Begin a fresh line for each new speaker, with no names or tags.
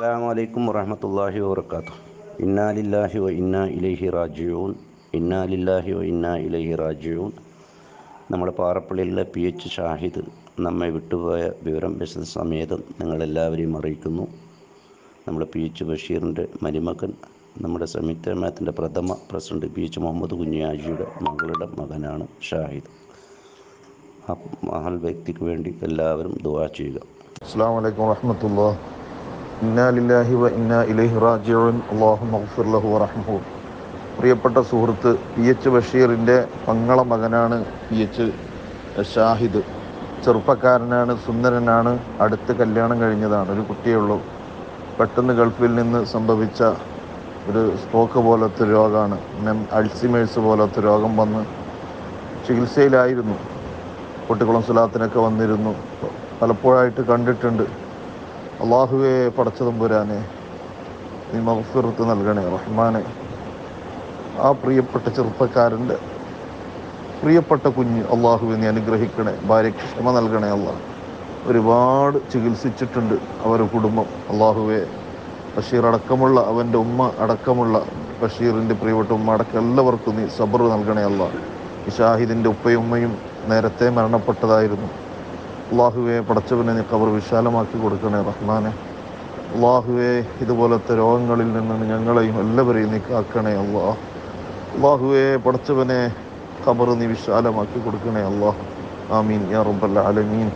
അസ്സാം വലൈക്കും വറഹമത്തല്ലാഹി വാത്തു ഇന്നാ ലില്ലാഹി വ ഇന്നാ ഇലൈഹി റാജിഊൻ. ഇന്നാലില്ലാഹി വ ഇന്നാ ഇലൈഹി റാജിഊൻ. നമ്മുടെ പാറപ്പള്ളിയിലെ പി എച്ച് ഷാഹിദ് നമ്മെ വിട്ടുപോയ വിവരം വിശദ സമേതം നിങ്ങളെല്ലാവരെയും അറിയിക്കുന്നു. നമ്മുടെ പി എച്ച് ബഷീറിന്റെ മരുമകൻ നമ്മുടെ സംയുക്ത ജമാഅത്തിന്റെ പ്രഥമ പ്രസിഡന്റ് പി എച്ച് മുഹമ്മദ് കുഞ്ഞാജിയുടെ മകളുടെ മകനാണ് ഷാഹിദ്. ആ മഹൽ വ്യക്തിക്ക് വേണ്ടി എല്ലാവരും ദുവാ ചെയ്യുക.
അസ്സാം വലൈക്കും വറഹമത്തുള്ള ഇലൈഹി വറഹ്മഹു പ്രിയപ്പെട്ട സുഹൃത്ത് പി എച്ച് ബഷീറിന്റെ പങ്ങള മകനാണ് പി എച്ച് ഷാഹിദ്. ചെറുപ്പക്കാരനാണ് സുന്ദരനാണ്. അടുത്ത് കല്യാണം കഴിഞ്ഞതാണ് ഒരു കുട്ടിയുള്ളൂ പെട്ടെന്ന് ഗൾഫിൽ നിന്ന് സംഭവിച്ച ഒരു സ്ട്രോക്ക് പോലത്തെ രോഗമാണ്. മെം അൾസിമേഴ്സ് പോലത്തെ രോഗം വന്ന് ചികിത്സയിലായിരുന്നു. കുട്ടിക്കുളം സുലാത്തിനൊക്കെ വന്നിരുന്നു. പലപ്പോഴായിട്ട് കണ്ടിട്ടുണ്ട്. അള്ളാഹുവെ പടച്ചതമ്പുരാനെ നീ മഹഫിറത്ത് നൽകണേ റഹ്മാനെ. ആ പ്രിയപ്പെട്ട ചെറുപ്പക്കാരന്റെ പ്രിയപ്പെട്ട കുഞ്ഞ് അള്ളാഹുവെ നീ അനുഗ്രഹിക്കണേ ഭാര്യയ്ക്ക് ക്ഷമ നൽകണേ അല്ല ഒരുപാട് ചികിത്സിച്ചിട്ടുണ്ട് അവരുടെ കുടുംബം അള്ളാഹുവെ ബഷീർ അടക്കമുള്ള അവന്റെ ഉമ്മ അടക്കമുള്ള ബഷീറിന്റെ പ്രിയപ്പെട്ട ഉമ്മ അടക്കം എല്ലാവർക്കും നീ സബർ നൽകണേ അല്ല ഷാഹിദിന്റെ ഉപ്പയും ഉമ്മയും നേരത്തെ മരണപ്പെട്ടതായിരുന്നു. അള്ളാഹുവെ പടച്ചവനെ നീ കവർ വിശാലമാക്കി കൊടുക്കണേ റഹ്മാനെ. അള്ളാഹുവെ ഇതുപോലത്തെ രോഗങ്ങളിൽ നിന്ന് ഞങ്ങളെയും എല്ലാവരെയും നീ കാക്കണേ അള്ളാഹ് അള്ളാഹുവെ പടച്ചവനെ കബർ നീ വിശാലമാക്കി കൊടുക്കണേ അള്ളാഹ് ആമീൻ. യാ റബ്ബൽ ആലമീൻ.